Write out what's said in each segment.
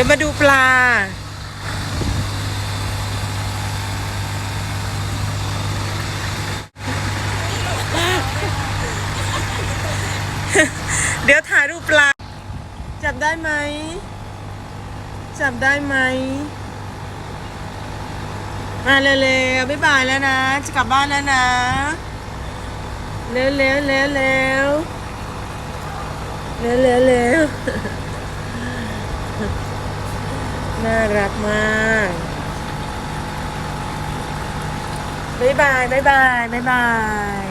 ดี๋ยวมาดูปลา เดี๋ยวถ่ายรูปปลา จับได้ไหม จับได้ไหม มาเร็วๆบ๊ายบายแล้วนะ จะกลับบ้านแล้วนะเร็วๆเร็วเร็วเร็วเร็วเร็วเร็ว น่ารักมากบายบายบายบายบายบาย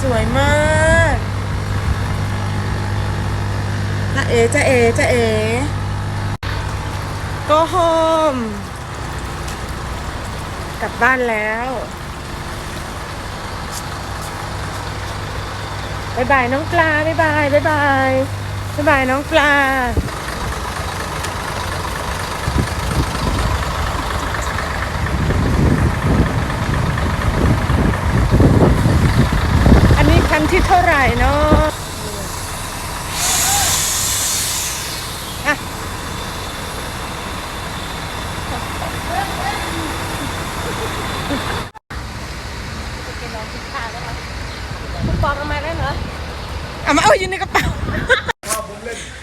สวยมากจ้าเอจ้าเอจ้าเอ go home กลับบ้านแล้ว บายบายน้องปลาบายบายบายบายบายบายน้องปลาอันนี้คันที่เท่าไหร่เนาะ ปอกออกมาได้เหรอเอามาเอาอยู่ในกระเป๋า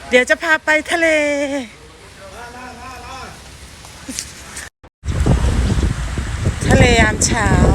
เดี๋ยวจะพาไปทะเล ทะเลยามเช้า